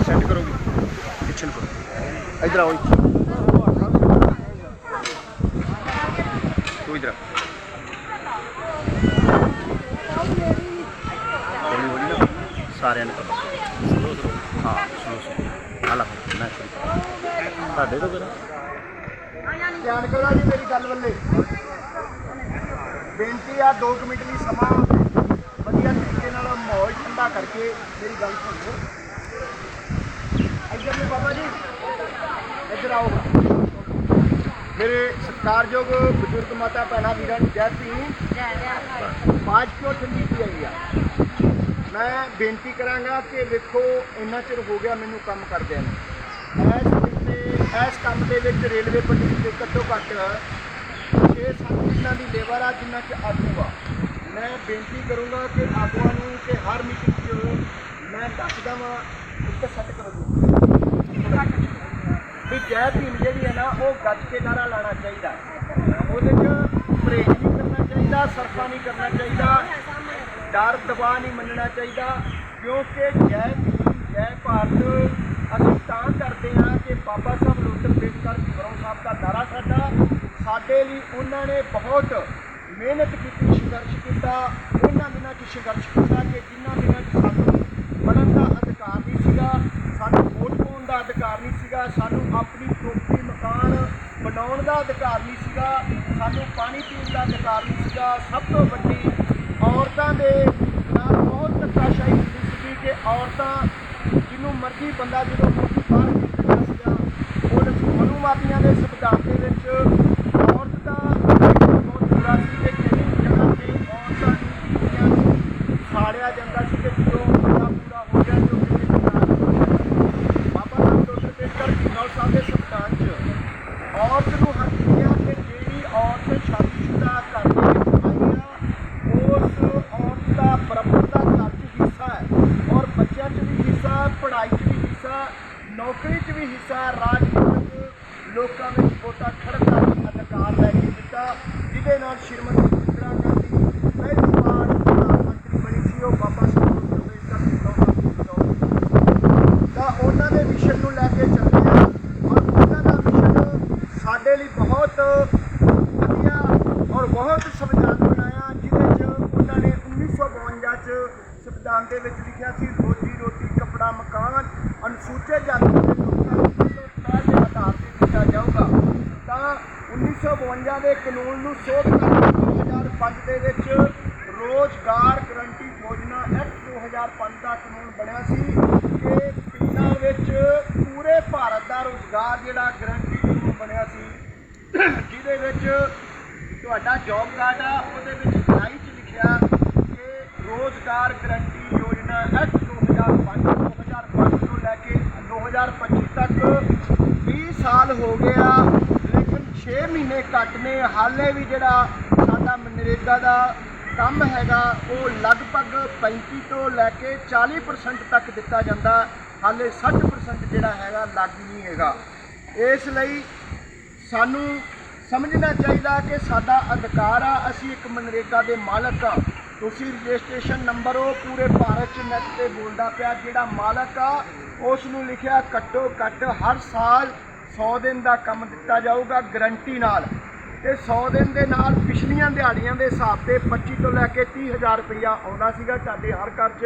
Set ਕਰੋਗੇ? ਪਿੱਛੇ ਕਰੋ ਇਧਰ ਆਓ ਤੂੰ ਇਧਰ ਹੌਲੀ ਹੌਲੀ ਨਾ ਸਾਰਿਆਂ ਨੂੰ ਕਰੋ ਸਲੋ ਸਲੋ ਹਾਂ ਸਲੋ ਸਲੋ ਆਲਾ ਮੈਂ ਤੁਹਾਡੇ ਤੋਂ ਕਰਾਂ ਧਿਆਨ ਕਰੋ ਜੀ ਮੇਰੀ ਗੱਲ ਵੱਲੇ। ਬੇਨਤੀ ਆ 2 ਮਿੰਟ ਲਈ ਸਮਾਂ ਵਧੀਆ ਤਰੀਕੇ ਨਾਲ ਮਾਹੌਲ ਠੰਡਾ ਕਰਕੇ ਮੇਰੀ ਗੱਲ ਸੁਣੋ। ਇੱਧਰ ਨੇ ਬਾਬਾ ਜੀ। ਇੱਧਰ ਆਓ। ਮੇਰੇ ਸਤਿਕਾਰਯੋਗ ਬਜ਼ੁਰਗ ਮਾਤਾ ਭੈਣਾਂ ਵੀਰਾਂ ਨੂੰ ਜੈ ਭੀਮ। ਬਾਜ ਕਿਉਂ ਠੰਡੀ ਪਈ ਆਈ ਆ। ਮੈਂ ਬੇਨਤੀ ਕਰਾਂਗਾ ਕਿ ਵੇਖੋ ਇੰਨਾ ਚਿਰ ਹੋ ਗਿਆ ਮੈਨੂੰ ਕੰਮ ਕਰਦਿਆਂ ਨੂੰ। ਇਸ ਤੇ ਇਸ ਕੰਮ ਦੇ ਵਿੱਚ ਰੇਲਵੇ ਪੱਟੀ ਦੇ ਘੱਟੋ ਘੱਟ 6-7 ਦਿਨਾਂ ਦੀ ਲੇਬਰ ਆ ਜਿੰਨਾ ਕਿ ਆਗੂ ਆ ਮੈਂ ਬੇਨਤੀ ਕਰੂੰਗਾ ਕਿ ਆਗੂਆਂ ਨੂੰ ਕਿ ਹਰ ਮੀਟਿੰਗ 'ਚ ਮੈਂ ਦੱਸਦਾ ਵਾਂ ਇੱਕ ਸੈੱਟ ਕਰੋ ਵੀ ਜੈ ਭੀਮ ਜਿਹੜੀ ਹੈ ਨਾ, ਉਹ ਗੱਜ ਕੇ ਨਾਰਾ ਲਾਣਾ ਚਾਹੀਦਾ। ਉਹਦੇ 'ਚ ਪਰਹੇਜ਼ ਨਹੀਂ ਕਰਨਾ ਚਾਹੀਦਾ, ਸਰਫਾ ਨਹੀਂ ਕਰਨਾ ਚਾਹੀਦਾ। ਡਰ, ਦਬਾਅ ਨਹੀਂ ਮੰਨਣਾ ਚਾਹੀਦਾ, ਕਿਉਂਕਿ ਜੈ ਭੀਮ, ਜੈ ਭਾਰਤ, ਅਸੀਂ ਤਾਂ ਕਰਦੇ ਹਾਂ ਕਿ ਬਾਬਾ ਸਾਹਿਬ ਲੋਟਰ ਬੇਟਕਰ ਗੁਰੂ ਸਾਹਿਬ ਦਾ ਨਾਰਾ ਸਾਡਾ। ਸਾਡੇ ਲਈ ਉਹਨਾਂ ਨੇ ਬਹੁਤ ਮਿਹਨਤ ਕੀਤੀ, ਸੰਘਰਸ਼ ਕੀਤਾ, ਉਹਨਾਂ ਦਿਨਾਂ 'ਚ ਸੰਘਰਸ਼ ਕੀਤਾ ਕਿ ਜਿਨ੍ਹਾਂ ਦਿਨਾਂ 'ਚ ਸਾਨੂੰ ਬਣਨ ਦਾ ਅਧਿਕਾਰ ਨਹੀਂ ਸੀਗਾ, ਸਾਨੂੰ ਵੋਟ ਪਾਉਣ ਦਾ ਅਧਿਕਾਰ ਨਹੀਂ ਸੀਗਾ, ਸਾਨੂੰ ਆਪਣੀ ਝੋਪੜੀ ਮਕਾਨ ਬਣਾਉਣ ਦਾ ਅਧਿਕਾਰ ਨਹੀਂ ਸੀਗਾ, ਸਾਨੂੰ ਪਾਣੀ ਪੀਣ ਦਾ ਅਧਿਕਾਰ ਨਹੀਂ ਸੀਗਾ। ਸਭ ਤੋਂ ਵੱਡੀ ਔਰਤਾਂ ਦੇ ਨਾਲ ਬਹੁਤ ਧੱਕਾਸ਼ਾਹੀ ਹੁੰਦੀ ਸੀਗੀ ਕਿ ਔਰਤਾਂ ਜਿਹਨੂੰ ਮਰਜ਼ੀ ਬੰਦਾ ਜਦੋਂ ਮਰਜ਼ੀ ਬਾਹਰ ਨਿਕਲਦਾ ਸੀਗਾ ਉਹ ਮਨੂਵਾਦੀਆਂ ਦੇ ਸੰਵਿਧਾਨ ਦੇ ਵਿੱਚ ਔਰਤ ਦਾ ਬਹੁਤ ਬੁਰਾ ਸੀ ਕਿ ਕਈ ਜਗ੍ਹਾ ਤੇ ਔਰਤਾਂ ਨੂੰ ਕੁੜੀਆਂ ਨੂੰ ਸਾੜਿਆ ਜਾਂਦਾ ਸੀ ਕਿ ਜਦੋਂ ਬੰਦਾ ਪੂਰਾ ਹੋ ਗਿਆ ਜੋ ਕਿ ਬਾਬਾ ਸਾਹਿਬ ਤੋਂ ਅੰਬੇਡਕਰ ਜੀ ਨਾਲ ਸਾਹਿਬ ਦੇ ਸੰਵਿਧਾਨ 'ਚ ਔਰਤ ਨੂੰ ਹੱਕ ਦਿੱਤਾ ਕਿ ਜਿਹੜੀ ਔਰਤ ਸ਼ਾਦੀशुदा ਘਰ ਦੇ ਵਿੱਚ ਆਈ ਆ ਉਸ ਔਰਤ ਦਾ ਬਰਾਬਰ ਦਾ ਘਰ 'ਚ ਹਿੱਸਾ ਹੈ ਔਰ ਬੱਚਿਆਂ 'ਚ ਵੀ ਹਿੱਸਾ ਹੈ, ਪੜ੍ਹਾਈ 'ਚ ਵੀ ਹਿੱਸਾ ਨੌਕਰੀ 'ਚ ਵੀ ਹਿੱਸਾ ਹੈ, ਰਾਜਨੀਤਿਕ ਲੋਕਾਂ ਵਿੱਚ ਵੋਟਾਂ ਖੜਨ ਦਾ ਵੀ ਅਧਿਕਾਰ ਲੈ ਕੇ ਦਿੱਤਾ ਜਿਹਦੇ ਨਾਲ ਸ਼੍ਰੀਮਤੀ ਇੰਦਰਾ ਗਾਂਧੀ ਪਹਿਲੀ ਵਾਰ ਪ੍ਰਧਾਨ ਮੰਤਰੀ ਬਣੀ ਸੀ ਉਹ ਬਾਬਾ ਸਾਹਿਬ ਅੰਬੇਡਕਰ ਦੀ ਦੌਲਤ ਤਾਂ ਉਹਨਾਂ ਦੇ ਮਿਸ਼ਨ ਨੂੰ ਲੈ ਕੇ ਚੱਲਦੇ ਆ ਔਰ ਉਹਨਾਂ ਦਾ ਮਿਸ਼ਨ ਸਾਡੇ ਲਈ ਬਹੁਤ ਵਧੀਆ ਔਰ ਬਹੁਤ ਸੰਵਿਧਾਨ ਬਣਾਇਆ ਜਿਹਦੇ 'ਚ ਉਹਨਾਂ ਨੇ 1952 'ਚ ਸੰਵਿਧਾਨ ਦੇ ਵਿੱਚ ਲਿਖਿਆ ਸੀ ਰੋਜੀ ਰੋਟੀ ਕੱਪੜਾ ਮਕਾਨ ਅਨੁਸੂਚਿਤ ਜਾਤੀ ਦੇ ਲੋਕਾਂ ਨੂੰ ਪਹਿਲੇ ਸਥਾਨ ਦੇ ਆਧਾਰ ਤੇ ਦਿੱਤਾ ਜਾਊਗਾ ਤਾਂ 1952 ਦੇ ਕਾਨੂੰਨ ਨੂੰ ਸੋਧ ਕਰਕੇ 2005 ਦੇ ਵਿੱਚ ਰੋਜ਼ਗਾਰ ਗਰੰਟੀ ਯੋਜਨਾ ਐਕਟ 2005 ਦਾ ਕਾਨੂੰਨ ਬਣਿਆ ਸੀ ਕਿ ਪਿੰਡਾਂ ਵਿੱਚ ਪੂਰੇ ਭਾਰਤ ਦਾ ਰੋਜ਼ਗਾਰ ਜਿਹੜਾ ਗਰੰਟੀ ਕਾਨੂੰਨ ਬਣਿਆ ਸੀ, ਜਿਹਦੇ ਵਿੱਚ ਤੁਹਾਡਾ ਜੌਬ ਕਾਰਡ ਆ, ਉਹਦੇ ਵਿੱਚ ਜੁਲਾਈ 'ਚ ਲਿਖਿਆ ਕਿ ਰੋਜ਼ਗਾਰ ਗਰੰਟੀ ਯੋਜਨਾ ਐਕਟ 2005 2005 ਤੋਂ ਲੈ ਕੇ 2025 ਤੱਕ 20 ਸਾਲ ਹੋ ਗਿਆ ਲੇਕਿਨ 6 ਮਹੀਨੇ ਘੱਟ ਨੇ। ਹਾਲੇ ਵੀ ਜਿਹੜਾ ਸਾਡਾ ਮਨਰੇਗਾ ਦਾ ਕੰਮ ਹੈਗਾ, ਉਹ ਲਗਭਗ 35 ਤੋਂ ਲੈ ਕੇ 40% ਤੱਕ ਦਿੱਤਾ ਜਾਂਦਾ। ਹਾਲੇ 60% ਜਿਹੜਾ ਹੈਗਾ, ਲਾਗੂ ਨਹੀਂ ਹੈਗਾ। ਇਸ ਲਈ ਸਾਨੂੰ ਸਮਝਣਾ ਚਾਹੀਦਾ ਕਿ ਸਾਡਾ ਅਧਿਕਾਰ ਆ, ਅਸੀਂ ਇੱਕ ਮਨਰੇਗਾ ਦੇ ਮਾਲਕ ਆ। ਤੁਸੀਂ ਰਜਿਸਟ੍ਰੇਸ਼ਨ ਨੰਬਰ ਉਹ ਪੂਰੇ ਭਾਰਤ ਚ ਨੈਟ ਤੇ ਬੋਲਦਾ ਪਿਆ, ਜਿਹੜਾ ਮਾਲਕ ਆ ਉਸ ਨੂੰ ਲਿਖਿਆ ਘੱਟੋ ਘੱਟ ਹਰ ਸਾਲ 100 ਦਿਨ ਦਾ ਕੰਮ ਦਿੱਤਾ ਜਾਊਗਾ ਗਰੰਟੀ ਨਾਲ। ਤੇ 100 ਦਿਨ ਦੇ ਨਾਲ ਪਿਛਲੀਆਂ ਦਿਹਾੜੀਆਂ ਦੇ ਹਿਸਾਬ ਤੇ 25 ਤੋਂ ਲੈ ਕੇ 30000 ਰੁਪਇਆ ਆਉਂਦਾ ਸੀਗਾ ਤੁਹਾਡੇ ਹਰ ਘਰ 'ਚ।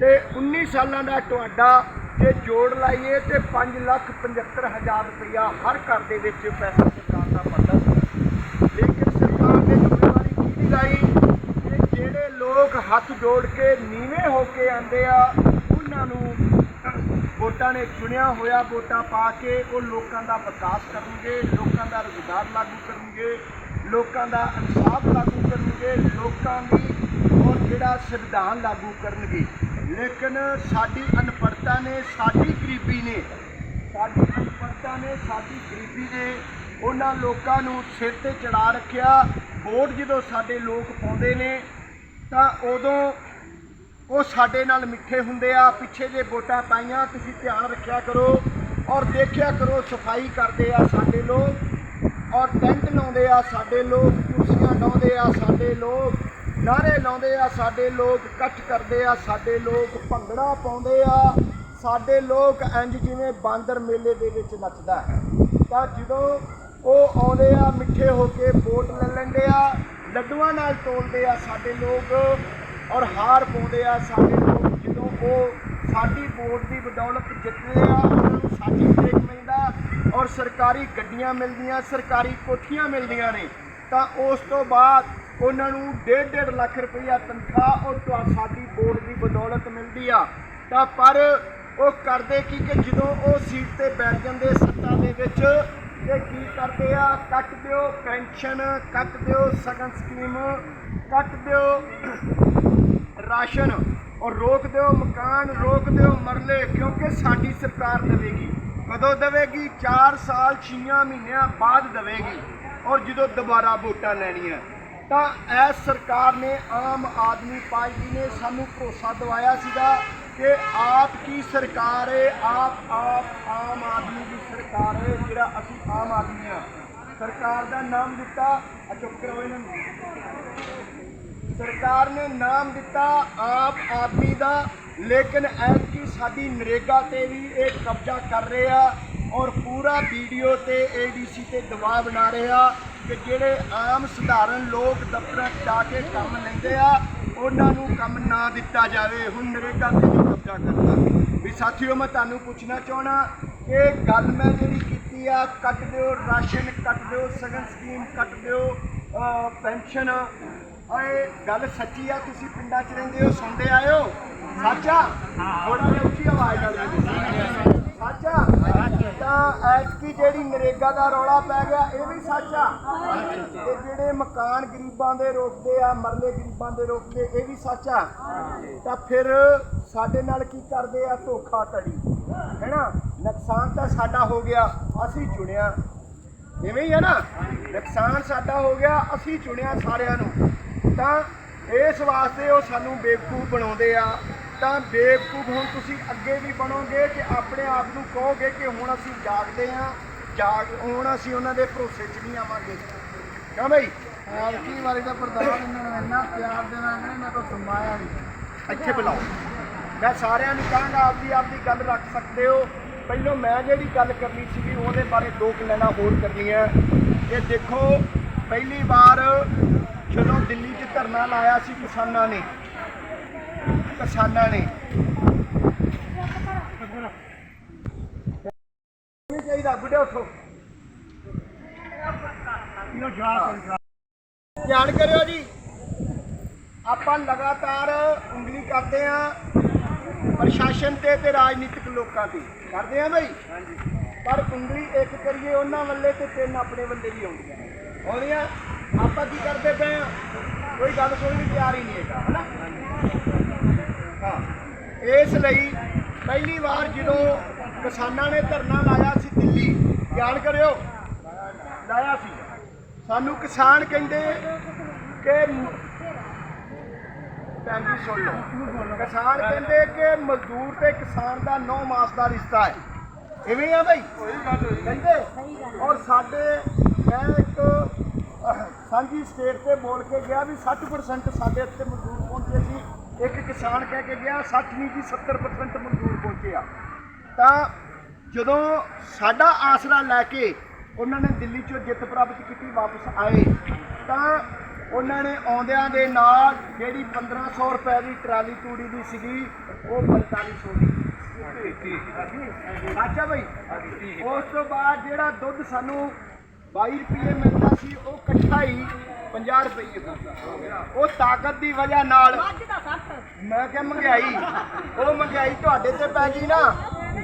ਤੇ 19 ਸਾਲਾਂ ਦਾ ਤੁਹਾਡਾ ਜੇ ਜੋੜ ਲਾਈਏ ਤੇ 5 ਲੱਖ 75 ਹਜ਼ਾਰ ਰੁਪਇਆ ਹਰ ਘਰ ਦੇ ਵਿੱਚ ਪੈਸਾ ਸਰਕਾਰ ਦਾ ਬਣਦਾ ਸੀ। ਲੇਕਿਨ ਸਰਕਾਰ ਨੇ ਜ਼ਿੰਮੇਵਾਰੀ ਕੀ ਨਹੀਂ ਲਾਈ? ਕਿ ਜਿਹੜੇ ਲੋਕ ਹੱਥ ਜੋੜ ਕੇ ਨੀਵੇਂ ਹੋ ਕੇ ਆਂਦੇ ਆ, ਉਹਨਾਂ ਨੂੰ ਵੋਟਾਂ ਨੇ ਚੁਣਿਆ ਹੋਇਆ ਵੋਟਾਂ ਪਾ ਕੇ ਉਹ ਲੋਕਾਂ ਦਾ ਵਿਕਾਸ ਕਰਨਗੇ, ਲੋਕਾਂ ਦਾ ਰੁਜ਼ਗਾਰ ਲਾਗੂ ਕਰਨਗੇ, ਲੋਕਾਂ ਦਾ ਇਨਸਾਫ ਲਾਗੂ ਕਰਨਗੇ, ਲੋਕਾਂ ਦੀ ਔਰ ਜਿਹੜਾ ਸੰਵਿਧਾਨ ਲਾਗੂ ਕਰਨਗੇ। ਲੇਕਿਨ ਸਾਡੀ ਅਨਪੜਤਾ ਨੇ, ਸਾਡੀ ਗਰੀਬੀ ਨੇ, ਸਾਡੀ ਅਨਪੜਤਾ ਨੇ, ਸਾਡੀ ਗਰੀਬੀ ਨੇ ਉਹਨਾਂ ਲੋਕਾਂ ਨੂੰ ਸਿਰ ਤੇ ਚੜਾ ਰੱਖਿਆ। ਵੋਟ ਜਦੋਂ ਸਾਡੇ ਲੋਕ ਪਾਉਂਦੇ ਨੇ ਤਾਂ ਉਦੋਂ ਉਹ ਸਾਡੇ ਨਾਲ ਮਿੱਠੇ ਹੁੰਦੇ ਆ, ਪਿੱਛੇ ਜੇ ਵੋਟਾਂ ਪਾਈਆਂ, ਤੁਸੀਂ ਧਿਆਨ ਰੱਖਿਆ ਕਰੋ ਔਰ ਦੇਖਿਆ ਕਰੋ, ਸਫ਼ਾਈ ਕਰਦੇ ਆ ਸਾਡੇ ਲੋਕ ਔਰ ਟੈਂਟ ਲਾਉਂਦੇ ਆ ਸਾਡੇ ਲੋਕ, ਕੁਰਸੀਆਂ ਲਾਉਂਦੇ ਆ ਸਾਡੇ ਲੋਕ ਨਾਰੇ ਲਾਉਂਦੇ ਆ ਸਾਡੇ ਲੋਕ, ਇਕੱਠ ਕਰਦੇ ਆ ਸਾਡੇ ਲੋਕ, ਭੰਗੜਾ ਪਾਉਂਦੇ ਆ ਸਾਡੇ ਲੋਕ ਇੰਜ ਜਿਵੇਂ ਬਾਂਦਰ ਮੇਲੇ ਦੇ ਵਿੱਚ ਨੱਚਦਾ ਹੈ। ਤਾਂ ਜਦੋਂ ਉਹ ਆਉਂਦੇ ਆ, ਮਿੱਠੇ ਹੋ ਕੇ ਵੋਟ ਲੈ ਲੈਂਦੇ ਆ, ਲੱਡੂਆਂ ਨਾਲ ਤੋਲਦੇ ਆ ਸਾਡੇ ਲੋਕ ਔਰ ਹਾਰ ਪਾਉਂਦੇ ਆ ਸਾਡੇ ਲੋਕ, ਜਦੋਂ ਉਹ ਸਾਡੀ ਵੋਟ ਦੀ ਬਦੌਲਤ ਜਿੱਤਦੇ ਆ, ਉਹਨਾਂ ਨੂੰ ਸਰਟੀਫਿਕੇਟ ਮਿਲਦਾ ਔਰ ਸਰਕਾਰੀ ਗੱਡੀਆਂ ਮਿਲਦੀਆਂ, ਸਰਕਾਰੀ ਕੋਠੀਆਂ ਮਿਲਦੀਆਂ ਨੇ, ਤਾਂ ਉਸ ਤੋਂ ਬਾਅਦ ਉਹਨਾਂ ਨੂੰ 1.5 ਲੱਖ ਰੁਪਈਆ ਤਨਖਾਹ ਔਰ ਤੁਹਾ, ਸਾਡੀ ਵੋਟ ਦੀ ਬਦੌਲਤ ਮਿਲਦੀ ਆ। ਤਾਂ ਪਰ ਉਹ ਕਰਦੇ ਕੀ ਕਿ ਜਦੋਂ ਉਹ ਸੀਟ ਤੇ ਬੈਠ ਜਾਂਦੇ ਸੱਤਾ ਦੇ ਵਿੱਚ ਤੇ ਕੀ ਕਰਦੇ ਆ? ਕੱਟ ਦਿਓ ਪੈਨਸ਼ਨ, ਕੱਟ ਦਿਓ ਸਗਨ ਸਕੀਮ, ਕੱਟ ਦਿਓ ਰਾਸ਼ਨ ਔਰ ਰੋਕ ਦਿਓ ਮਕਾਨ, ਰੋਕ ਦਿਓ ਮਰਲੇ, ਕਿਉਂਕਿ ਸਾਡੀ ਸਰਕਾਰ ਦੇਵੇਗੀ। ਕਦੋਂ ਦੇਵੇਗੀ? 4 ਸਾਲ 6 ਮਹੀਨਿਆਂ ਬਾਅਦ ਦੇਵੇਗੀ। ਔਰ ਜਦੋਂ ਦੁਬਾਰਾ ਵੋਟਾਂ ਲੈਣੀਆਂ। ਤਾਂ ਇਸ ਸਰਕਾਰ ਨੇ ਆਮ ਆਦਮੀ ਪਾਰਟੀ ਨੇ ਸਾਨੂੰ ਭਰੋਸਾ ਦਿਵਾਇਆ ਸੀਗਾ ਕਿ ਆਪ ਕੀ ਸਰਕਾਰ ਹੈ? ਆਪ ਆਪ, ਆਮ ਆਦਮੀ ਦੀ ਸਰਕਾਰ ਹੈ, ਜਿਹੜਾ ਅਸੀਂ ਆਮ ਆਦਮੀ ਆ ਸਰਕਾਰ ਦਾ ਨਾਮ ਦਿੱਤਾ, ਆ ਚੁੱਪ ਕਰੋ ਇਹਨਾਂ ਨੂੰ। ਸਰਕਾਰ ਨੇ ਨਾਮ ਦਿੱਤਾ ਆਪ ਆਦਮੀ ਦਾ, ਲੇਕਿਨ ਐਤਕੀ ਸਾਡੀ ਨਰੇਗਾ ਤੇ ਵੀ ਇਹ ਕਬਜ਼ਾ ਕਰ ਰਹੇ ਆ ਔਰ ਪੂਰਾ ਵੀਡੀਓ ਤੇ ਏਡੀਸੀ ਤੇ ਦਬਾਅ ਬਣਾ ਰਹੇ ਆ ਕਿ ਜਿਹੜੇ ਆਮ ਸਧਾਰਨ ਲੋਕ ਦਫ਼ਤਰਾਂ 'ਚ ਜਾ ਕੇ ਕੰਮ ਲੈਂਦੇ ਆ ਉਹਨਾਂ ਨੂੰ ਕੰਮ ਨਾ ਦਿੱਤਾ ਜਾਵੇ। ਹੁਣ ਨਰੇਗਾ ਤੇ ਵੀ ਕਬਜ਼ਾ ਕਰਦਾ ਵੀ ਸਾਥੀਓ ਮੈਂ ਤੁਹਾਨੂੰ ਪੁੱਛਣਾ ਚਾਹਣਾ ਕਿ ਗੱਲ ਮੈਂ ਜਿਹੜੀ ਕੀਤੀ ਆ ਕੱਟ ਦਿਓ ਰਾਸ਼ਨ ਕੱਟ ਦਿਓ ਸਗਨ ਸਕੀਮ ਕੱਟ ਦਿਓ ਪੈਨਸ਼ਨ। ਓਏ ਗੱਲ ਸੱਚੀ ਆ? ਤੁਸੀਂ ਪਿੰਡਾਂ 'ਚ ਰਹਿੰਦੇ ਹੋ ਸੁਣਦੇ ਆਇਓ ਸੱਚ ਥੋੜਾ ਜਿਹਾ ਉੱਚੀ ਆਵਾਜ਼ ਨਾਲ। ਸੱਚ ਤਾਂ ਐਤਕੀ ਜਿਹੜੀ ਨਰੇਗਾ ਦਾ ਰੌਲਾ ਪੈ ਗਿਆ, ਇਹ ਵੀ ਸੱਚ ਆ। ਤੇ ਜਿਹੜੇ ਮਕਾਨ ਗਰੀਬਾਂ ਦੇ ਰੋਕਦੇ ਆ, ਮਰਲੇ ਗਰੀਬਾਂ ਦੇ ਰੋਕਦੇ, ਇਹ ਵੀ ਸੱਚ ਆ। ਤਾਂ ਫਿਰ ਸਾਡੇ ਨਾਲ ਕੀ ਕਰਦੇ ਆ? ਧੋਖਾ ਧੜੀ ਹੈਨਾ? ਨੁਕਸਾਨ ਤਾਂ ਸਾਡਾ ਹੋ ਗਿਆ, ਅਸੀਂ ਚੁਣਿਆ। ਇਵੇਂ ਹੀ ਹੈ ਨਾ? ਨੁਕਸਾਨ ਸਾਡਾ ਹੋ ਗਿਆ, ਅਸੀਂ ਚੁਣਿਆ ਸਾਰਿਆਂ ਨੂੰ। ਤਾਂ ਇਸ ਵਾਸਤੇ ਉਹ ਸਾਨੂੰ ਬੇਵਕੂਫ ਬਣਾਉਂਦੇ ਆ। ਤਾਂ ਬੇਵਕੂਫ ਹੁਣ ਤੁਸੀਂ ਅੱਗੇ ਵੀ ਬਣੋਗੇ ਕਿ ਆਪਣੇ ਆਪ ਨੂੰ ਕਹੋਗੇ ਕਿ ਹੁਣ ਅਸੀਂ ਜਾਗਦੇ ਆ ਜਾਗ ਹੁਣ ਅਸੀਂ ਉਹਨਾਂ ਦੇ ਭਰੋਸੇ 'ਚ ਨਹੀਂ ਆਵਾਂਗੇ। ਕਿਉਂ ਬਈ? ਐਤਕੀ ਵਾਰੀ ਦਾ ਪ੍ਰਧਾਨ ਇਹਨਾਂ ਨੂੰ ਇੰਨਾ ਪਿਆਰ ਦੇ ਨਾਲ ਨੇ ਮੈਂ ਕੋਈ ਸੁਣਾਇਆ ਨਹੀਂ। ਇੱਥੇ ਬੁਲਾਓ। ਮੈਂ ਸਾਰਿਆਂ ਨੂੰ ਕਹਾਂਗਾ ਆਪਦੀ ਆਪਦੀ ਗੱਲ ਰੱਖ ਸਕਦੇ ਹੋ। ਪਹਿਲਾਂ ਮੈਂ ਜਿਹੜੀ ਗੱਲ ਕਰਨੀ ਸੀਗੀ ਉਹਦੇ ਬਾਰੇ ਦੋ ਕੁ ਲਾਈਨਾਂ ਹੋਰ ਕਰਨੀਆਂ। ਇਹ ਦੇਖੋ ਪਹਿਲੀ ਵਾਰ ਜਦੋਂ ਦਿੱਲੀ 'ਚ ਧਰਨਾ ਲਾਇਆ ਸੀ ਕਿਸਾਨਾਂ ਨੇ ਕਿਸਾਨਾਂ ਨੇ। ਨਹੀਂ ਚਾਹੀਦਾ ਗੁੱਡੇ ਉਠੋ ਇਹਨੂੰ ਜਵਾਬ ਧਿਆਨ ਕਰਿਓ ਜੀ। ਆਪਾਂ ਲਗਾਤਾਰ ਉਂਗਲੀ ਕਰਦੇ ਆ ਪ੍ਰਸ਼ਾਸਨ ਤੇ ਤੇ ਰਾਜਨੀਤਿਕ ਲੋਕਾਂ ਤੇ। ਕਰਦੇ ਆ ਬਈ? ਪਰ ਉਂਗਲੀ ਇੱਕ ਕਰੀਏ ਉਹਨਾਂ ਵੱਲੇ ਤੇ ਤਿੰਨ ਆਪਣੇ ਵੱਲੇ ਵੀ ਆਉਂਦੀਆਂ ਆਉਂਦੀਆਂ ਆਪਾਂ ਕੀ ਕਰਦੇ ਪਏ ਆ ਕੋਈ ਗੱਲ ਕੋਈ ਵੀ ਤਿਆਰ ਹੀ ਨਹੀਂ ਹੈਗਾ ਹਨਾ? ਇਸ ਲਈ ਪਹਿਲੀ ਵਾਰ ਜਦੋਂ ਕਿਸਾਨਾਂ ਨੇ ਧਰਨਾ ਲਾਇਆ ਸੀ ਦਿੱਲੀ ਧਿਆਨ ਕਰਿਓ ਲਾਇਆ ਸੀ। ਸਾਨੂੰ ਕਿਸਾਨ ਕਹਿੰਦੇ ਕਿ ਭੈਣ ਜੀ ਸੁਣ ਲਓ। ਕਿਸਾਨ ਕਹਿੰਦੇ ਕਿ ਮਜ਼ਦੂਰ ਤੇ ਕਿਸਾਨ ਦਾ 9 ਮਾਸ ਦਾ ਰਿਸ਼ਤਾ ਹੈ। ਇਵੇਂ ਆ ਬਈ? ਕਹਿੰਦੇ ਔਰ ਸਾਡੇ ਮੈਂ ਇੱਕ ਸਾਂਝੀ ਸਟੇਟ ਤੇ ਬੋਲ ਕੇ ਗਿਆ ਵੀ 60% ਸਾਡੇ ਇੱਥੇ ਮਜ਼ਦੂਰ ਪਹੁੰਚੇ ਸੀ। ਇੱਕ ਕਿਸਾਨ ਕਹਿ ਕੇ ਗਿਆ 60 ਨਹੀਂ ਜੀ 70% ਮਜ਼ਦੂਰ ਪਹੁੰਚੇ ਆ। ਤਾਂ ਜਦੋਂ ਸਾਡਾ ਆਸਰਾ ਲੈ ਕੇ ਉਹਨਾਂ ਨੇ ਦਿੱਲੀ ਚੋਂ ਜਿੱਤ ਪ੍ਰਾਪਤ ਕੀਤੀ ਵਾਪਸ ਆਏ ਤਾਂ ਉਹਨਾਂ ਨੇ ਆਉਂਦਿਆਂ ਦੇ ਨਾਲ ਜਿਹੜੀ 1500 ਰੁਪਏ ਦੀ ਟਰਾਲੀ ਤੂੜੀ ਦੀ ਸੀਗੀ ਉਹ 4500 ਦੀ। ਅੱਛਾ ਭਾਈ ਉਸ ਤੋਂ ਬਾਅਦ ਜਿਹੜਾ ਦੁੱਧ ਸਾਨੂੰ 22 ਰੁਪਏ ਮਿਲਦਾ ਸੀ ਉਹ ਇਕੱਠਾ ਹੀ 50 ਰੁਪਏ ਦਾ ਉਹ ਤਾਕਤ ਦੀ ਵਜ੍ਹਾ ਨਾਲ ਮੈਂ ਕਿਹਾ ਮਹਿੰਗਾਈ ਉਹ ਮਹਿੰਗਾਈ ਤੁਹਾਡੇ ਤੇ ਪੈ ਗਈ ਨਾ।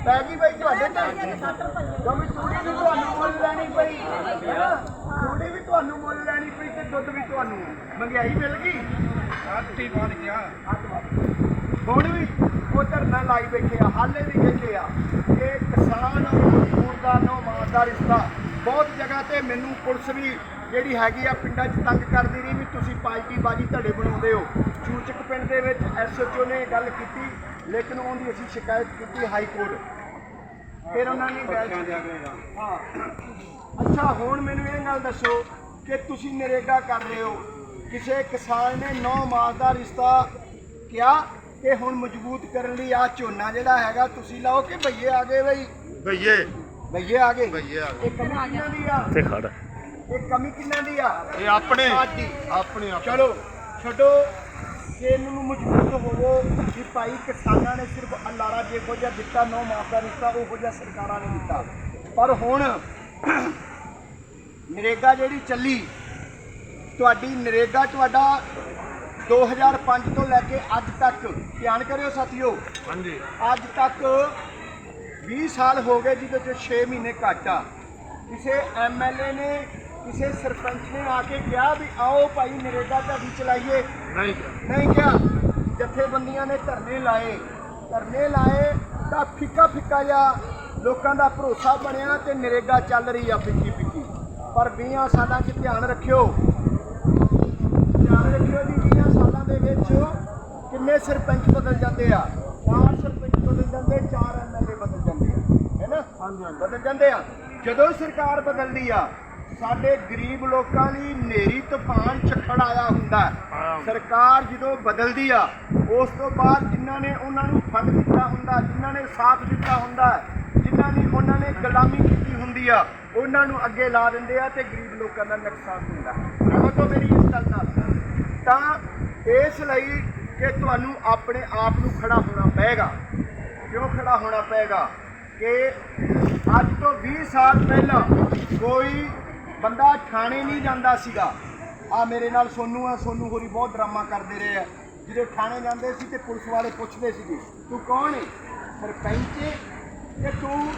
ਪੈ ਗਈ ਬਈ ਤੁਹਾਡੇ ਤੇ। ਕਿਉਂਕਿ ਤੂੜੀ ਵੀ ਤੁਹਾਨੂੰ ਮੁੱਲ ਲੈਣੀ ਪਈ ਤੂੜੀ ਵੀ ਤੁਹਾਨੂੰ ਮੁੱਲ ਲੈਣੀ ਪਈ ਤੇ ਦੁੱਧ ਵੀ ਤੁਹਾਨੂੰ। ਮਹਿੰਗਾਈ ਮਿਲ ਗਈ। ਆਤੀ ਬਣ ਗਿਆ। ਹੁਣ ਵੀ ਉਹ ਧਰਨਾ ਲਾਈ ਬੈਠੇ ਆ ਹਾਲੇ ਵੀ ਕਹਿੰਦੇ ਆ ਕਿ ਕਿਸਾਨ ਔਰ ਮਜ਼ਦੂਰ ਦਾ ਨੋ ਦਾ ਰਿਸ਼ਤਾ। ਬਹੁਤ ਜਗ੍ਹਾ ਤੇ ਮੈਨੂੰ ਪੁਲਿਸ ਵੀ ਜਿਹੜੀ ਹੈਗੀ ਆ ਪਿੰਡਾਂ 'ਚ ਤੰਗ ਕਰਦੀ ਰਹੀ ਵੀ ਤੁਸੀਂ ਪਾਰਟੀ ਬਾਜੀ ਧੜੇ ਬਣਾਉਂਦੇ ਹੋ। ਚੂਚਕ ਪਿੰਡ ਦੇ ਵਿੱਚ ਐਸਐਚਓ ਨੇ ਗੱਲ ਕੀਤੀ ਲੇਕਿਨ ਉਹਦੀ ਅਸੀਂ ਸ਼ਿਕਾਇਤ ਕੀਤੀ ਹਾਈ ਕੋਰਟ। ਫਿਰ ਉਹਨਾਂ ਨੇ ਗੱਲ ਹਾਂ। ਅੱਛਾ ਹੁਣ ਮੈਨੂੰ ਇਹ ਗੱਲ ਦੱਸੋ ਕਿ ਤੁਸੀਂ ਨਰੇਗਾ ਕਰ ਰਹੇ ਹੋ। ਕਿਸੇ ਕਿਸਾਨ ਨੇ 9 ਮਾਸ ਦਾ ਰਿਸ਼ਤਾ ਕਿਹਾ ਕਿ ਹੁਣ ਮਜ਼ਬੂਤ ਕਰਨ ਲਈ ਆ ਝੋਨਾ ਜਿਹੜਾ ਹੈਗਾ ਤੁਸੀਂ ਲਾਓ ਕਿ ਭਈਏ ਆ ਗਏ ਬਈ? ਭਈਏ ਭਈਏ ਆ ਗਏ। ਭਈਏ ਆ ਇਹ ਕਮੀ ਕਿੰਨਾਂ ਦੀ ਆ? ਤੇ ਖੜ। ਇਹ ਕਮੀ ਕਿੰਨਾਂ ਦੀ ਆ? ਇਹ ਆਪਣੇ। ਸਾਡੀ। ਆਪਣੇ ਆਪ ਚਲੋ ਛੱਡੋ। ਕਿ ਇਹਨਾਂ ਨੂੰ ਮਜ਼ਬੂਤ ਹੋਵੋ ਕਿ ਭਾਈ ਕਿਸਾਨਾਂ ਨੇ ਸਿਰਫ ਅਲਾਰਾ ਜਿਹੋ ਜਿਹਾ ਦਿੱਤਾ ਨੌ ਮਾਸ ਦਾ ਦਿੱਤਾ ਉਹੋ ਜਿਹਾ ਸਰਕਾਰਾਂ ਨੇ ਦਿੱਤਾ। ਪਰ ਹੁਣ ਨਰੇਗਾ ਜਿਹੜੀ ਚੱਲੀ ਤੁਹਾਡੀ ਨਰੇਗਾ ਤੁਹਾਡਾ 2005 ਤੋਂ ਲੈ ਕੇ ਅੱਜ ਤੱਕ। ਧਿਆਨ ਕਰਿਓ ਸਾਥੀਓ। ਹਾਂਜੀ। ਅੱਜ ਤੱਕ 20 ਸਾਲ ਹੋ ਗਏ ਜਿਹਦੇ ਚ 6 ਮਹੀਨੇ ਘੱਟ ਕਿਸੇ ਐਮਐਲਏ ਨੇ ਕਿਸੇ ਸਰਪੰਚ ਨੇ ਆ ਕੇ ਕਿਹਾ ਵੀ ਆਓ ਭਾਈ ਨਰੇਗਾ ਤੁਹਾਡੀ ਚਲਾਈਏ। ਨਹੀਂ ਨਹੀਂ ਕਿਹਾ। ਜਥੇਬੰਦੀਆਂ ਨੇ ਧਰਨੇ ਲਾਏ। ਧਰਨੇ ਲਾਏ ਤਾਂ ਫਿੱਕਾ ਫਿੱਕਾ ਜਿਹਾ ਲੋਕਾਂ ਦਾ ਭਰੋਸਾ ਬਣਿਆ ਤੇ ਨਰੇਗਾ ਚੱਲ ਰਹੀ ਆ ਫਿੱਕੀ ਫਿੱਕੀ ਪਰ 20 ਸਾਲਾਂ 'ਚ ਧਿਆਨ ਰੱਖਿਓ। ਧਿਆਨ ਰੱਖਿਓ ਜੀ 20 ਸਾਲਾਂ ਦੇ ਵਿੱਚ ਕਿੰਨੇ ਸਰਪੰਚ ਬਦਲ ਜਾਂਦੇ ਆ? ਚਾਰ ਸਰਪੰਚ ਬਦਲ ਜਾਂਦੇ ਚਾਰ ਐਮਐਲਏ ਬਦਲ ਬਦਲ ਜਾਂਦੇ ਆ। ਜਦੋਂ ਸਰਕਾਰ ਬਦਲਦੀ ਆ ਸਾਡੇ ਗਰੀਬ ਲੋਕਾਂ ਲਈ ਨੇਰੀ ਤੂਫਾਨ ਝੱਖੜ ਆਇਆ ਹੁੰਦਾ। ਸਰਕਾਰ ਜਦੋਂ ਬਦਲਦੀ ਆ ਉਸ ਤੋਂ ਬਾਅਦ ਜਿਨ੍ਹਾਂ ਨੇ ਉਹਨਾਂ ਨੂੰ ਫੰਡ ਦਿੱਤਾ ਹੁੰਦਾ ਜਿਨ੍ਹਾਂ ਨੇ ਸਾਥ ਦਿੱਤਾ ਹੁੰਦਾ ਜਿਨ੍ਹਾਂ ਦੀ ਉਹਨਾਂ ਨੇ ਗੁਲਾਮੀ ਕੀਤੀ ਹੁੰਦੀ ਆ ਉਹਨਾਂ ਨੂੰ ਅੱਗੇ ਲਾ ਦਿੰਦੇ ਆ ਤੇ ਗਰੀਬ ਲੋਕਾਂ ਦਾ ਨੁਕਸਾਨ ਹੁੰਦਾ ਸਮਝ ਤੋਂ ਮੇਰੀ ਇਸ ਗੱਲ ਨਾਲ ਤਾਂ ਇਸ ਲਈ ਕਿ ਤੁਹਾਨੂੰ ਆਪਣੇ ਆਪ ਨੂੰ ਖੜਾ ਹੋਣਾ ਪਏਗਾ। ਕਿਉਂ ਖੜਾ ਹੋਣਾ ਪਏਗਾ? ਕਿ ਅੱਜ ਤੋਂ 20 ਸਾਲ ਪਹਿਲਾਂ ਕੋਈ ਬੰਦਾ ਥਾਣੇ ਨਹੀਂ ਜਾਂਦਾ ਸੀਗਾ। ਆ ਮੇਰੇ ਨਾਲ ਸੋਨੂ ਆ, ਸੋਨੂ ਹੋਰੀ ਬਹੁਤ ਡਰਾਮਾ ਕਰਦੇ ਰਹੇ ਆ। ਜਿਹੜੇ ਥਾਣੇ ਜਾਂਦੇ ਸੀ ਤੇ ਪੁਲਿਸ ਵਾਲੇ ਪੁੱਛਦੇ ਸੀਗੇ, ਤੂੰ ਕੌਣ ਹੈ ਸਰਪੰਚ ਹੈ ਕਿ ਤੂੰ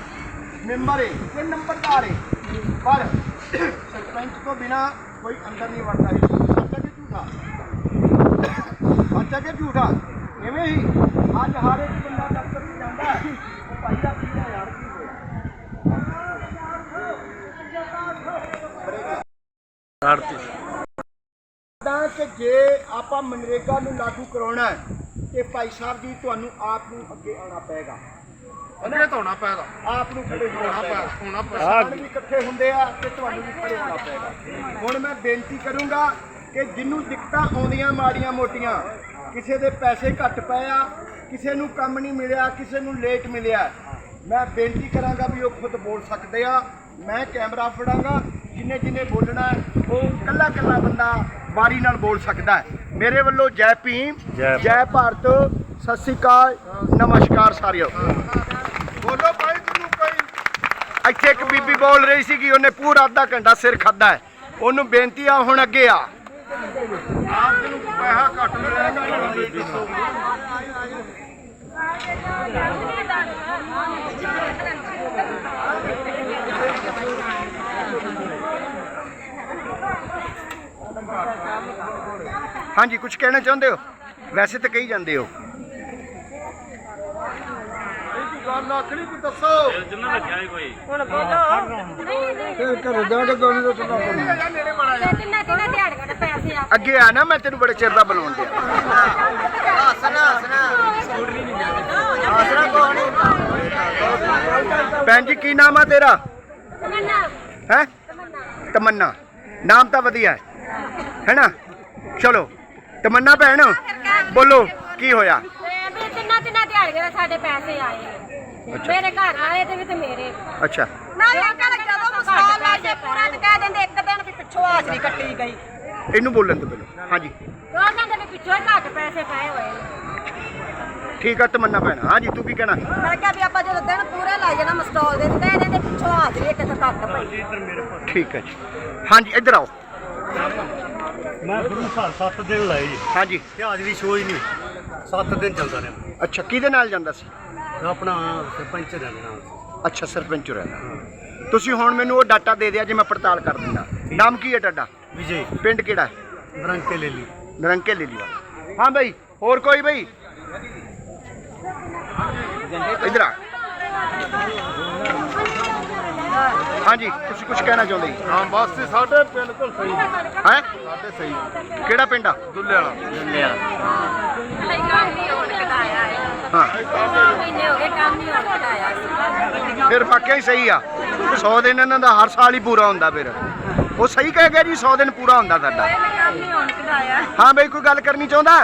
ਮੈਂਬਰ ਹੈ ਕਿ ਨੰਬਰਦਾਰ ਹੈ ਪਰ ਸਰਪੰਚ ਤੋਂ ਬਿਨਾ ਕੋਈ ਅੰਦਰ ਨਹੀਂ ਵੜਦਾ ਸੀ। ਸੱਚ ਕਿ ਝੂਠਾ ਸੱਚਾ ਕਿ ਝੂਠਾ ਐਵੇਂ ਹੀ ਅੱਜ ਹਰ ਇੱਕ ਬੰਦਾ ਦਫ਼ਤਰ 'ਚ ਜਾਂਦਾ ਹੈ। ਉਹ ਭਾਈ ਦਾ ਕੀ ਹੈ ਯਾਰ ਕੀ ਹੋਇਆ ਛੱਡਤੀ ਤਾਂ ਕਿ ਜੇ ਆਪਾਂ ਮਨਰੇਗਾ ਨੂੰ ਲਾਗੂ ਕਰਾਉਣਾ ਹੈ ਤੇ ਭਾਈ ਸਾਹਿਬ ਜੀ ਤੁਹਾਨੂੰ ਆਪ ਨੂੰ ਅੱਗੇ ਆਉਣਾ ਪਏਗਾ। ਅੱਗੇ ਧੋਣਾ ਪੈਦਾ ਆਪ ਨੂੰ ਖੜੇ ਹੋਣਾ ਹੋਣਾ ਪਏਗਾ। ਪੈਦਾ ਹੋਣਾ ਪੈਦਾ ਕਿਸਾਨ ਵੀ ਇਕੱਠੇ ਹੁੰਦੇ ਆ ਤੇ ਤੁਹਾਨੂੰ ਵੀ ਖੜੇ ਹੋਣਾ ਪਏਗਾ। ਹੁਣ ਮੈਂ ਬੇਨਤੀ ਕਰੂੰਗਾ ਕਿ ਜਿੰਨੂੰ ਦਿੱਕਤਾਂ ਆਉਂਦੀਆਂ ਮਾੜੀਆਂ ਮੋਟੀਆਂ ਕਿਸੇ ਦੇ ਪੈਸੇ ਘੱਟ ਪਏ ਆ ਕਿਸੇ ਨੂੰ ਕੰਮ ਨਹੀਂ ਮਿਲਿਆ ਕਿਸੇ ਨੂੰ ਲੇਟ ਮਿਲਿਆ ਮੈਂ ਬੇਨਤੀ ਕਰਾਂਗਾ ਵੀ ਉਹ ਖੁਦ ਬੋਲ ਸਕਦੇ ਆ। ਮੈਂ ਕੈਮਰਾ ਫੜਾਂਗਾ ਜਿੰਨੇ ਜਿੰਨੇ ਬੋਲਣਾ ਉਹ ਕੱਲਾ ਕੱਲਾ ਬੰਦਾ ਵਾਰੀ ਨਾਲ ਬੋਲ ਸਕਦਾ ਹੈ। ਮੇਰੇ ਵੱਲੋਂ ਜੈ ਭੀਮ ਜੈ ਭਾਰਤ। ਸਤਿ ਸ੍ਰੀ ਅਕਾਲ ਨਮਸਕਾਰ ਸਾਰਿਓ। ਬੋਲੋ ਭਾਈ ਤੂੰ ਕੋਈ ਇੱਥੇ ਇੱਕ ਬੀਬੀ ਬੋਲ ਰਹੀ ਸੀਗੀ ਉਹਨੇ ਪੂਰਾ ਅੱਧਾ ਘੰਟਾ ਸਿਰ ਖਾਦਾ ਹੈ। ਉਹਨੂੰ ਬੇਨਤੀ ਆ ਹੁਣ ਅੱਗੇ ਆ। ਆਪ ਨੂੰ ਪੈਸਾ ਘੱਟ ਮਿਲੇਗਾ ਹਾਂਜੀ ਕੁਝ ਕਹਿਣਾ ਚਾਹੁੰਦੇ ਹੋ? ਵੈਸੇ ਤਾਂ ਕਹੀ ਜਾਂਦੇ ਹੋ। ਗੱਲ ਆਖਣੀ ਤੂੰ ਦੱਸੋ ਜਿੰਨਾ ਲੱਗਿਆ ਕੋਈ ਘਰੇ ਜਾ ਕੇ ਗਾਣੀ ਦਾ ਸੁਣਾ ਨੇੜੇ ਮਾੜਾ ਤੇ ਤਿੰਨਾਂ ਤਿੰਨਾਂ ਪੈਸੇ ਆ ਅੱਗੇ ਆ ਨਾ, ਮੈਂ ਤੈਨੂੰ ਬੜੇ ਚਿਰ ਦਾ ਬੁਲਾਉਣ ਦਿਆ ਭੈਣ ਜੀ, ਕੀ ਨਾਮ ਆ ਤੇਰਾ? ਤਮੰਨਾ ਹੈ? ਤਮੰਨਾ ਤਮੰਨਾ। ਨਾਮ ਤਾਂ ਵਧੀਆ ਹੈ। ਹੈਨਾ? ਚਲੋ। ਤਮੰਨਾ ਭੈਣ ਬੋਲੋ ਕੀ ਹੋਇਆ? ਵੀ ਤਿੰਨਾਂ ਤਿੰਨਾਂ ਦਿਹਾੜੀਆਂ ਦੇ ਸਾਡੇ ਪੈਸੇ ਆਏ। ਮੇਰੇ ਘਰ ਵਾਲੇ ਤੇ ਵੀ ਤੇ ਮੇਰੇ। ਅੱਛਾ। ਨਾ ਇਹ ਕਹਿੰਦਾ ਜਦੋਂ ਮੁਸਕਾਨ ਲਾ ਕੇ ਪੂਰਾ ਤੇ ਕਹਿ ਦਿੰਦੇ ਇੱਕ ਦਿਨ ਵੀ ਪਿੱਛੋਂ ਹਾਜ਼ਰੀ ਕੱਟੀ ਗਈ। ਇਹਨੂੰ ਬੋਲਣ ਤੋਂ ਪਹਿਲਾਂ। ਹਾਂਜੀ। ਉਹਨਾਂ ਦੇ ਵੀ ਪਿੱਛੋਂ ਘੱਟ ਪੈਸੇ ਪਏ ਹੋਏ ਨੇ। ਠੀਕ ਆ ਤਮੰਨਾ ਭੈਣ। ਹਾਂਜੀ ਤੂੰ ਕੀ ਕਹਿਣਾ? ਮੈਂ ਕਿਹਾ ਵੀ ਆਪਾਂ ਜਦੋਂ ਦਿਨ ਪੂਰੇ ਲਾਈ ਜਾਣਾ ਮਸਟਾਲ ਦੇ ਤੇ ਕਹਿ ਦਿੰਦੇ ਪਿੱਛੋਂ ਹਾਜ਼ਰੀ ਇੱਕ ਤੇ ਘੱਟ ਪਈ। ਠੀਕ ਹੈ ਜੀ। ਹਾਂਜੀ ਇੱਧਰ ਆਓ। ਮੈਂ ਗੁਰੂ ਘਰ 7 ਦਿਨ ਲਾਏ ਜੀ। ਹਾਂਜੀ। ਤੇ ਅੱਜ ਵੀ ਸ਼ੋਅ ਹੀ ਨਹੀਂ। 7 ਦਿਨ ਚੱਲਦਾ ਰਿਹਾ। ਅੱਛਾ ਕਿਹਦੇ ਨਾਲ ਜਾਂਦਾ ਸੀ? ਆਪਣਾ ਸਰਪੰਚ ਦਾ ਨਾਮ ਅੱਛਾ ਸਰਪੰਚ ਰਹਿੰਦਾ। ਤੁਸੀਂ ਹੁਣ ਮੈਨੂੰ ਉਹ ਡਾਟਾ ਦੇ ਦਿਆ ਜੇ ਮੈਂ ਪੜਤਾਲ ਕਰ ਦਿੰਦਾ। ਨਾਮ ਕੀ ਹੈ ਤੁਹਾਡਾ? ਵਿਜੇ। ਪਿੰਡ ਕਿਹੜਾ? ਹੈ ਬਰੰਕੇ ਲੈ ਲਈ ਨਰੰਕੇ ਲੈ ਹਾਂ ਭਾਈ ਹੋਰ ਕੋਈ ਭਾਈ ਇਧਰ ਆ। ਹਾਂਜੀ ਤੁਸੀਂ ਕੁਝ ਕਹਿਣਾ ਚਾਹੁੰਦੇ ਜੀ? ਹਾਂ ਬਸ ਸਾਡੇ ਬਿਲਕੁਲ ਸਹੀ ਹੈ। ਸਾਡੇ ਸਹੀ ਕਿਹੜਾ ਪਿੰਡ ਆ? ਦੁੱਲੇ ਵਾਲਾ ਦੁੱਲੇ ਵਾਲਾ ਫਿਰ ਵਾਕਿਆ ਹੀ ਸਹੀ ਆ। ਸੌ ਦਿਨ ਇਹਨਾਂ ਦਾ ਹਰ ਸਾਲ ਹੀ ਪੂਰਾ ਹੁੰਦਾ ਫਿਰ। ਉਹ ਸਹੀ ਕਹਿ ਗਿਆ ਜੀ 100 ਦਿਨ ਪੂਰਾ ਹੁੰਦਾ ਸਾਡਾ। ਹਾਂ ਬਈ ਕੋਈ ਗੱਲ ਕਰਨੀ ਚਾਹੁੰਦਾ?